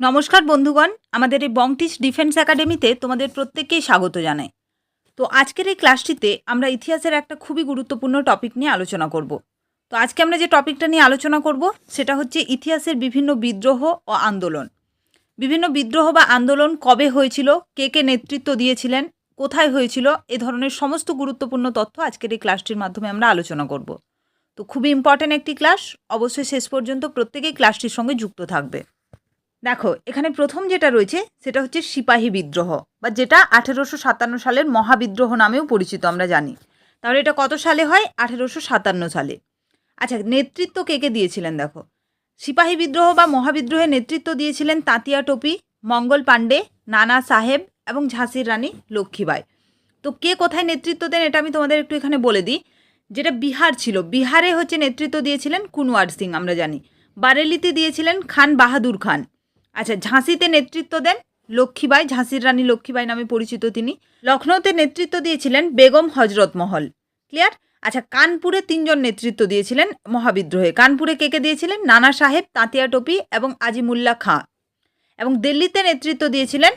নমস্কার বন্ধুগণ, আমাদের এই বংটিস ডিফেন্স একাডেমিতে তোমাদের প্রত্যেককেই স্বাগত জানাই। তো আজকের এই ক্লাসটিতে আমরা ইতিহাসের একটা খুবই গুরুত্বপূর্ণ টপিক নিয়ে আলোচনা করব। তো আজকে আমরা যে টপিকটা নিয়ে আলোচনা করব, সেটা হচ্ছে ইতিহাসের বিভিন্ন বিদ্রোহ ও আন্দোলন। বিভিন্ন বিদ্রোহ বা আন্দোলন কবে হয়েছিল, কে কে নেতৃত্ব দিয়েছিলেন, কোথায় হয়েছিল, এ ধরনের সমস্ত গুরুত্বপূর্ণ তথ্য আজকের এই ক্লাসটির মাধ্যমে আমরা আলোচনা করব। তো খুবই ইম্পর্ট্যান্ট একটি ক্লাস, অবশ্যই শেষ পর্যন্ত প্রত্যেকেই ক্লাসটির সঙ্গে যুক্ত থাকবে। দেখো, এখানে প্রথম যেটা রয়েছে, সেটা হচ্ছে সিপাহী বিদ্রোহ, বা যেটা আঠেরোশো সাতান্ন সালের মহাবিদ্রোহ নামেও পরিচিত, আমরা জানি। তাহলে এটা কত সালে হয়? আঠেরোশো সাতান্ন সালে। আচ্ছা নেতৃত্ব কে কে দিয়েছিলেন, দেখো? সিপাহী বিদ্রোহ বা মহাবিদ্রোহের নেতৃত্ব দিয়েছিলেন তাঁতিয়া টোপি, মঙ্গল পাণ্ডে, নানা সাহেব এবং ঝাঁসির রানী লক্ষ্মীবাই। তো কে কোথায় নেতৃত্ব দেন, এটা আমি তোমাদের একটু এখানে বলে দিই। যেটা বিহার ছিল, বিহারে হচ্ছে নেতৃত্ব দিয়েছিলেন কুনওয়ার সিং, আমরা জানি। বারেলিতে দিয়েছিলেন খান বাহাদুর খান। আচ্ছা ঝাঁসিতে নেতৃত্ব দেন লক্ষ্মীবাই, ঝাঁসির রানী লক্ষ্মীবাই নামে পরিচিত তিনি। লখনৌতে নেতৃত্ব দিয়েছিলেন বেগম হজরত মহল। ক্লিয়ার আচ্ছা কানপুরে তিনজন নেতৃত্ব দিয়েছিলেন মহাবিদ্রোহে। কানপুরে কে কে দিয়েছিলেন? নানা সাহেব, তাঁতিয়া টোপি এবং আজিমুল্লা খাঁ। এবং দিল্লিতে নেতৃত্ব দিয়েছিলেন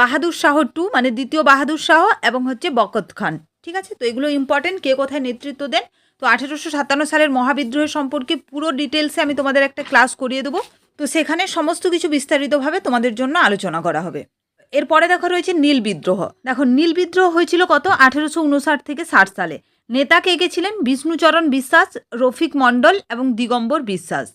বাহাদুর শাহ টু মানে দ্বিতীয় বাহাদুর শাহ এবং হচ্ছে বকত খান। ঠিক আছে? তো এগুলো ইম্পর্টেন্ট কে কোথায় নেতৃত্ব দেন? তো আঠেরোশো সাতান্ন সালের মহাবিদ্রোহের সম্পর্কে পুরো ডিটেলসে আমি তোমাদের একটা ক্লাস করিয়ে দেবো। তো সেখানে সমস্ত কিছু বিস্তারিতভাবে তোমাদের জন্য আলোচনা করা হবে। এরপরে দেখো রয়েছে নীল বিদ্রোহ। দেখো, নীল বিদ্রোহ হয়েছিল কত? আঠেরোশো উনষাট থেকে ষাট সালে। নেতা কে কে ছিলেন? বিষ্ণুচরণ বিশ্বাস, রফিক মণ্ডল এবং দিগম্বর বিশ্বাস।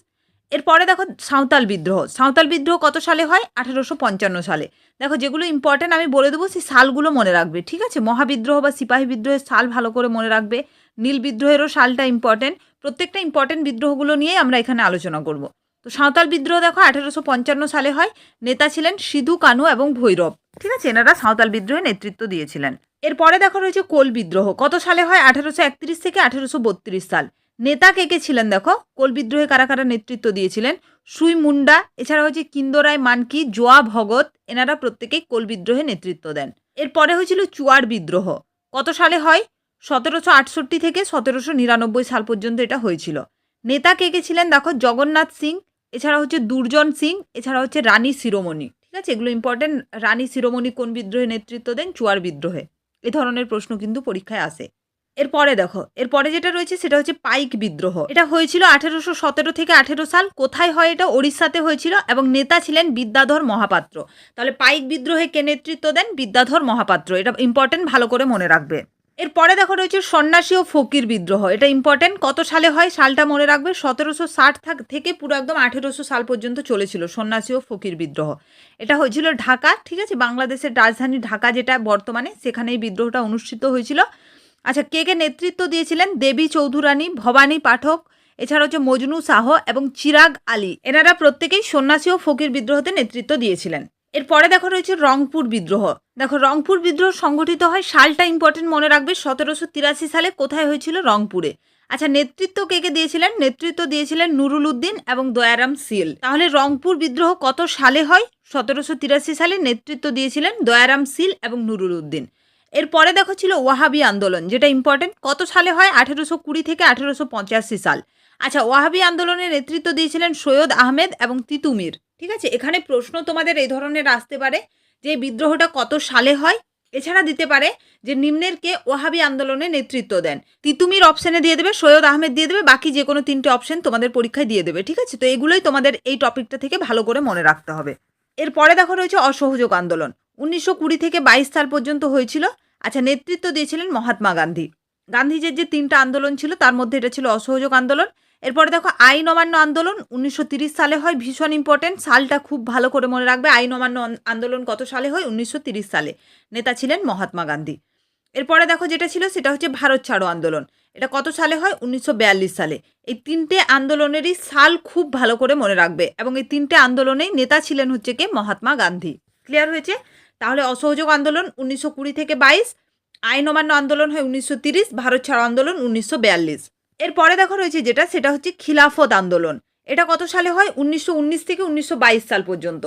এরপরে দেখো সাঁওতাল বিদ্রোহ। সাঁওতাল বিদ্রোহ কত সালে হয়? আঠেরোশো পঞ্চান্ন সালে। দেখো, যেগুলো ইম্পর্টেন্ট আমি বলে দেবো, সেই সালগুলো মনে রাখবে, ঠিক আছে? মহাবিদ্রোহ বা সিপাহী বিদ্রোহের সাল ভালো করে মনে রাখবে। নীল বিদ্রোহেরও সালটা ইম্পর্টেন্ট প্রত্যেকটা ইম্পর্টেন্ট বিদ্রোহগুলো নিয়েই আমরা এখানে আলোচনা করব। তো সাঁওতাল বিদ্রোহ দেখো আঠেরোশো পঞ্চান্ন সালে হয়। নেতা ছিলেন সিধু, কানু এবং ভৈরব। ঠিক আছে, এনারা সাঁওতাল বিদ্রোহে নেতৃত্ব দিয়েছিলেন। এরপরে দেখো রয়েছে কোল বিদ্রোহ। কত সালে হয়? আঠেরোশো একত্রিশ থেকে আঠেরোশো বত্রিশ সাল। নেতা কে কে ছিলেন দেখো? কোল বিদ্রোহে কারা কারা নেতৃত্ব দিয়েছিলেন? সুই মুন্ডা এছাড়া হচ্ছে কিন্দরায় মানকি, জোয়া ভগত, এনারা প্রত্যেকেই কোল বিদ্রোহে নেতৃত্ব দেন। এরপরে হয়েছিল চুয়ার বিদ্রোহ। কত সালে হয়? সতেরোশো আটষট্টি থেকে সতেরোশো নিরানব্বই সাল পর্যন্ত এটা হয়েছিল। নেতা কে কে ছিলেন দেখো? জগন্নাথ সিং এছাড়া হচ্ছে দুর্জন সিং, এছাড়া হচ্ছে রানী শিরোমণি, ঠিক আছে? এগুলো ইম্পর্টেন্ট রানী শিরোমণি কোন বিদ্রোহে নেতৃত্ব দেন? চুয়ার বিদ্রোহে। এ ধরনের প্রশ্ন কিন্তু পরীক্ষায় আসে। এরপরে দেখো, এরপরে যেটা রয়েছে সেটা হচ্ছে পাইক বিদ্রোহ। এটা হয়েছিল আঠেরোশো সতেরো থেকে আঠেরো সাল। কোথায় হয় এটা? ওড়িশাতে হয়েছিল এবং নেতা ছিলেন বিদ্যাধর মহাপাত্র। তাহলে পাইক বিদ্রোহে কে নেতৃত্ব দেন? বিদ্যাধর মহাপাত্র। এটা ইম্পর্টেন্ট ভালো করে মনে রাখবে। এরপরে দেখো রয়েছে সন্ন্যাসী ও ফকির বিদ্রোহ। এটা ইম্পর্টেন্ট কত সালে হয়? সালটা মনে রাখবে? সতেরোশো ষাট থেকে পুরো একদম আঠেরোশো সাল পর্যন্ত চলেছিল সন্ন্যাসী ও ফকির বিদ্রোহ। এটা হয়েছিল ঢাকা, ঠিক আছে? বাংলাদেশের রাজধানী ঢাকা যেটা বর্তমানে সেখানে এই বিদ্রোহটা অনুষ্ঠিত হয়েছিল। আচ্ছা কে কে নেতৃত্ব দিয়েছিলেন? দেবী চৌধুরানী, ভবানী পাঠক, এছাড়া হচ্ছে মজনু শাহ এবং চিরাগ আলী। এনারা প্রত্যেকেই সন্ন্যাসী ও ফকির বিদ্রোহতে নেতৃত্ব দিয়েছিলেন। এরপরে দেখো রয়েছে রংপুর বিদ্রোহ। দেখো রংপুর বিদ্রোহ সংগঠিত হয় সালটা ইম্পর্টেন্ট মনে রাখবে, সতেরোশো তিরাশি সালে কোথায় হয়েছিল? রংপুরে। আচ্ছা নেতৃত্ব কে কে দিয়েছিলেন? নেতৃত্ব দিয়েছিলেন নুরুল উদ্দিন এবং দয়ারাম সিল। তাহলে রংপুর বিদ্রোহ কত সালে হয়? সতেরোশো তিরাশি সালে নেতৃত্ব দিয়েছিলেন দয়ারাম সিল এবং নুরুল উদ্দিন। এরপরে দেখো ছিল ওয়াহাবি আন্দোলন, যেটা ইম্পর্টেন্ট কত সালে হয়? আঠেরোশো কুড়ি থেকে আঠেরোশো পঁচাশি সাল। আচ্ছা ওয়াহাবি আন্দোলনের নেতৃত্ব দিয়েছিলেন সৈয়দ আহমেদ এবং তিতুমির। ঠিক আছে? এখানে প্রশ্ন তোমাদের এই ধরনের আসতে পারে যে বিদ্রোহটা কত সালে হয়? এছাড়া দিতে পারে যে নিম্নের কে ওয়াহাবি আন্দোলনে নেতৃত্ব দেন। তিতুমির অপশনে দিয়ে দেবে, সৈয়দ আহমেদ দিয়ে দেবে, বাকি যে কোনো তিনটে অপশন তোমাদের পরীক্ষায় দিয়ে দেবে, ঠিক আছে? তো এগুলোই তোমাদের এই টপিকটা থেকে ভালো করে মনে রাখতে হবে। এরপরে দেখো রয়েছে অসহযোগ আন্দোলন। উনিশশো কুড়ি থেকে বাইশ সাল পর্যন্ত হয়েছিল। আচ্ছা নেতৃত্ব দিয়েছিলেন মহাত্মা গান্ধী। গান্ধীজির যে তিনটা আন্দোলন ছিল, তার মধ্যে এটা ছিল অসহযোগ আন্দোলন। এরপরে দেখো, আইন অমান্য আন্দোলন উনিশশো সালে হয়। ভীষণ ইম্পর্টেন্ট সালটা খুব ভালো করে মনে রাখবে। আইন অমান্য আন্দোলন কত সালে হয়? উনিশশো সালে। নেতা ছিলেন মহাত্মা গান্ধী। এরপরে দেখো, যেটা ছিল সেটা হচ্ছে ভারত ছাড়ো আন্দোলন। এটা কত সালে হয়? উনিশশো বিয়াল্লিশ সালে। এই তিনটে আন্দোলনেরই সাল খুব ভালো করে মনে রাখবে। এবং এই তিনটে আন্দোলনেই নেতা ছিলেন হচ্ছে কে? মহাত্মা গান্ধী। ক্লিয়ার হয়েছে? তাহলে অসহযোগ আন্দোলন উনিশশো কুড়ি থেকে বাইশ, আইন অমান্য আন্দোলন হয় উনিশশো তিরিশ, ভারত ছাড়ো আন্দোলন উনিশশো বিয়াল্লিশ। এরপরে দেখো রয়েছে যেটা, সেটা হচ্ছে খিলাফত আন্দোলন। এটা কত সালে হয়? উনিশশো উনিশ থেকে উনিশশো বাইশ সাল পর্যন্ত।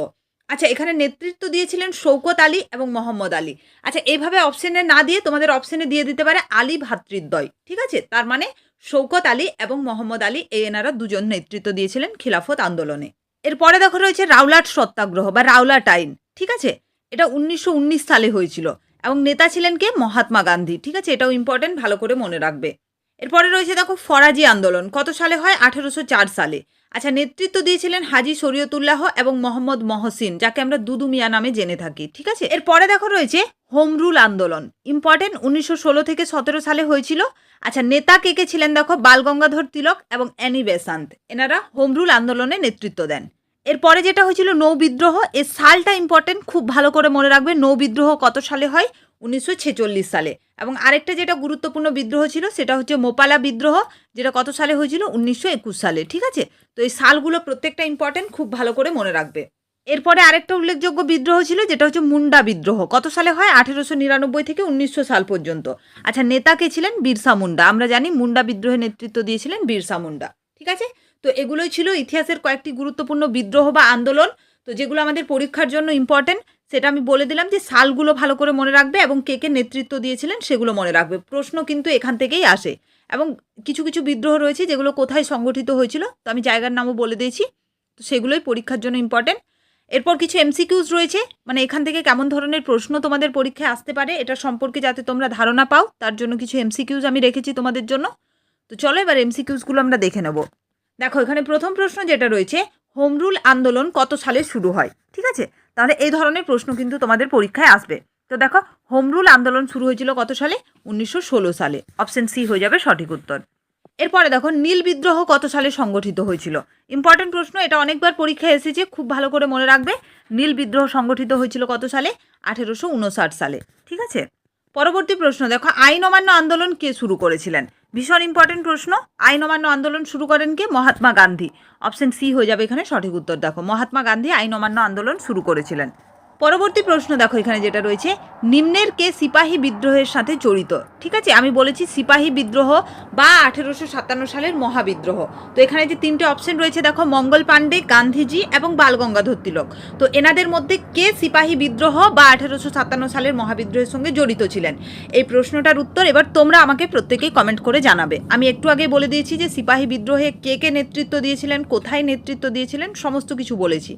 আচ্ছা এখানে নেতৃত্ব দিয়েছিলেন শৌকত আলী এবং মোহাম্মদ আলী। আচ্ছা এইভাবে অপশনে না দিয়ে তোমাদের অপশনে দিয়ে দিতে পারে আলী ভাতৃদ্বয়। ঠিক আছে? তার মানে শৌকত আলী এবং মোহাম্মদ আলী, এই এনারা দুজন নেতৃত্ব দিয়েছিলেন খিলাফত আন্দোলনে। এরপরে দেখো রয়েছে রাওলাট সত্যাগ্রহ বা রাওলাট আইন। ঠিক আছে? এটা উনিশশো উনিশ সালে হয়েছিল। এবং নেতা ছিলেন কে? মহাত্মা গান্ধী। ঠিক আছে? এটাও ইম্পর্টেন্ট ভালো করে মনে রাখবে। এরপরে রয়েছে দেখো ফরাজি আন্দোলন। কত সালে হয়? আঠেরোশো চার সালে। আচ্ছা নেতৃত্ব দিয়েছিলেন হাজি শরীয়তুল্লাহ এবং মোহাম্মদ মহসিন, যাকে আমরা দুদু মিয়া নামে জেনে থাকি, ঠিক আছে? এরপরে দেখো রয়েছে হোম রুল আন্দোলন। ইম্পর্টেন্ট উনিশশো ষোলো থেকে সতেরো সালে হয়েছিল। আচ্ছা নেতা কে কে ছিলেন দেখো? বাল গঙ্গাধর তিলক এবং অ্যানি বেসান্ত। এনারা হোম রুল আন্দোলনে নেতৃত্ব দেন। এরপরে যেটা হয়েছিল নৌ বিদ্রোহ এর সালটা ইম্পর্টেন্ট খুব ভালো করে মনে রাখবে, নৌ বিদ্রোহ কত সালে হয়? উনিশশো ছেচল্লিশ সালে। এবং আরেকটা যেটা গুরুত্বপূর্ণ বিদ্রোহ ছিল, সেটা হচ্ছে মোপালা বিদ্রোহ, যেটা কত সালে হয়েছিল? উনিশশো একুশ সালে, ঠিক আছে? তো এই সালগুলো প্রত্যেকটা ইম্পর্টেন্ট খুব ভালো করে মনে রাখবে। এরপরে আরেকটা উল্লেখযোগ্য বিদ্রোহ ছিল, যেটা হচ্ছে মুন্ডা বিদ্রোহ। কত সালে হয়? আঠেরোশো নিরানব্বই থেকে উনিশশো সাল পর্যন্ত। আচ্ছা নেতা কে ছিলেন? বিরসা মুন্ডা। আমরা জানি মুন্ডা বিদ্রোহে নেতৃত্ব দিয়েছিলেন বিরসা মুন্ডা, ঠিক আছে? তো এগুলোই ছিল ইতিহাসের কয়েকটি গুরুত্বপূর্ণ বিদ্রোহ বা আন্দোলন। তো যেগুলো আমাদের পরীক্ষার জন্য ইম্পর্টেন্ট সেটা আমি বলে দিলাম যে সালগুলো ভালো করে মনে রাখবে এবং কে কে নেতৃত্ব দিয়েছিলেন সেগুলো মনে রাখবে। প্রশ্ন কিন্তু এখান থেকেই আসে। এবং কিছু কিছু বিদ্রোহ রয়েছে যেগুলো কোথায় সংগঠিত হয়েছিল, তো আমি জায়গার নামও বলে দিয়েছি। তো সেগুলোই পরীক্ষার জন্য ইম্পর্টেন্ট এরপর কিছু এমসিকিউজ রয়েছে মানে এখান থেকে কেমন ধরনের প্রশ্ন তোমাদের পরীক্ষায় আসতে পারে এটা সম্পর্কে যাতে তোমরা ধারণা পাও, তার জন্য কিছু এমসিকিউজ আমি রেখেছি তোমাদের জন্য। তো চলো এবার এমসিকিউজগুলো আমরা দেখে নেব। দেখো, এখানে প্রথম প্রশ্ন যেটা রয়েছে হোম রুল আন্দোলন কত সালে শুরু হয়? ঠিক আছে? তাহলে এই ধরনের প্রশ্ন কিন্তু তোমাদের পরীক্ষায় আসবে। তো দেখো হোম রুল আন্দোলন শুরু হয়েছিল কত সালে? উনিশশো ষোলো সালে। অপশন সি হয়ে যাবে সঠিক উত্তর। এরপরে দেখো, নীল বিদ্রোহ কত সালে সংগঠিত হয়েছিল? ইম্পর্টেন্ট প্রশ্ন, এটা অনেকবার পরীক্ষায় এসেছে, খুব ভালো করে মনে রাখবে। নীল বিদ্রোহ সংগঠিত হয়েছিল কত সালে? আঠেরোশো উনষাট সালে। ঠিক আছে? পরবর্তী প্রশ্ন, দেখো, আইন অমান্য আন্দোলন কে শুরু করেছিলেন? ভীষণ ইম্পর্টেন্ট প্রশ্ন। আইন অমান্য আন্দোলন শুরু করেন কে? মহাত্মা গান্ধী। অপশন সি হয়ে যাবে এখানে সঠিক উত্তর, দেখো। মহাত্মা গান্ধী আইন অমান্য আন্দোলন শুরু করেছিলেন। পরবর্তী প্রশ্ন দেখো এখানে যেটা রয়েছে নিম্নের কে সিপাহী বিদ্রোহের সাথে জড়িত? ঠিক আছে, আমি বলেছি সিপাহী বিদ্রোহ বা আঠেরোশো সাতান্ন সালের মহাবিদ্রোহ। তো এখানে যে তিনটে অপশন রয়েছে, দেখো, মঙ্গল পাণ্ডে, গান্ধীজি এবং বালগঙ্গাধর তিলক। তো এনাদের মধ্যে কে সিপাহী বিদ্রোহ বা আঠেরোশো সাতান্ন সালের মহাবিদ্রোহের সঙ্গে জড়িত ছিলেন? এই প্রশ্নটার উত্তর এবার তোমরা আমাকে প্রত্যেকেই কমেন্ট করে জানাবে। আমি একটু আগে বলে দিয়েছি যে সিপাহী বিদ্রোহে কে কে নেতৃত্ব দিয়েছিলেন, কোথায় নেতৃত্ব দিয়েছিলেন, সমস্ত কিছু বলেছি।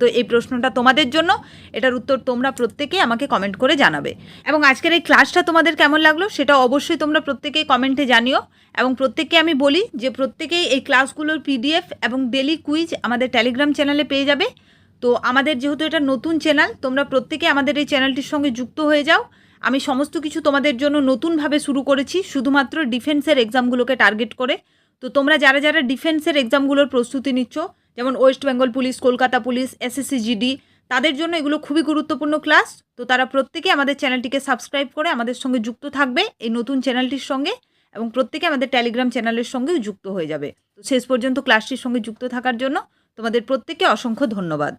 তো এই প্রশ্নটা তোমাদের জন্য। এটার উত্তর তোমরা প্রত্যেকেই আমাকে কমেন্ট করে জানাবে। এবং আজকের এই ক্লাসটা তোমাদের কেমন লাগল সেটা অবশ্যই তোমরা প্রত্যেকেই কমেন্টে জানিও। এবং প্রত্যেককে আমি বলি যে প্রত্যেকেই এই ক্লাসগুলোর পিডিএফ এবং ডেলি কুইজ আমাদের টেলিগ্রাম চ্যানেলে পেয়ে যাবে। তো আমাদের যেহেতু এটা নতুন চ্যানেল তোমরা প্রত্যেকে আমাদের এই চ্যানেলটির সঙ্গে যুক্ত হয়ে যাও। আমি সমস্ত কিছু তোমাদের জন্য নতুনভাবে শুরু করেছি, শুধুমাত্র ডিফেন্সের এক্সামগুলোকে টার্গেট করে। তো তোমরা যারা যারা ডিফেন্সের এক্সামগুলোর প্রস্তুতি নিচ্ছ, যেমন West Bengal police Kolkata police SSC GD তাদের জন্য এগুলো খুবই গুরুত্বপূর্ণ ক্লাস। তো তারা প্রত্যেকে আমাদের চ্যানেলটিকে সাবস্ক্রাইব করে আমাদের সঙ্গে যুক্ত থাকবে এই নতুন চ্যানেলটির সঙ্গে এবং প্রত্যেকে আমাদের টেলিগ্রাম চ্যানেলের সঙ্গেও যুক্ত হয়ে যাবে। তো শেষ পর্যন্ত ক্লাসটির সঙ্গে যুক্ত থাকার জন্য তোমাদের প্রত্যেককে অসংখ্য ধন্যবাদ।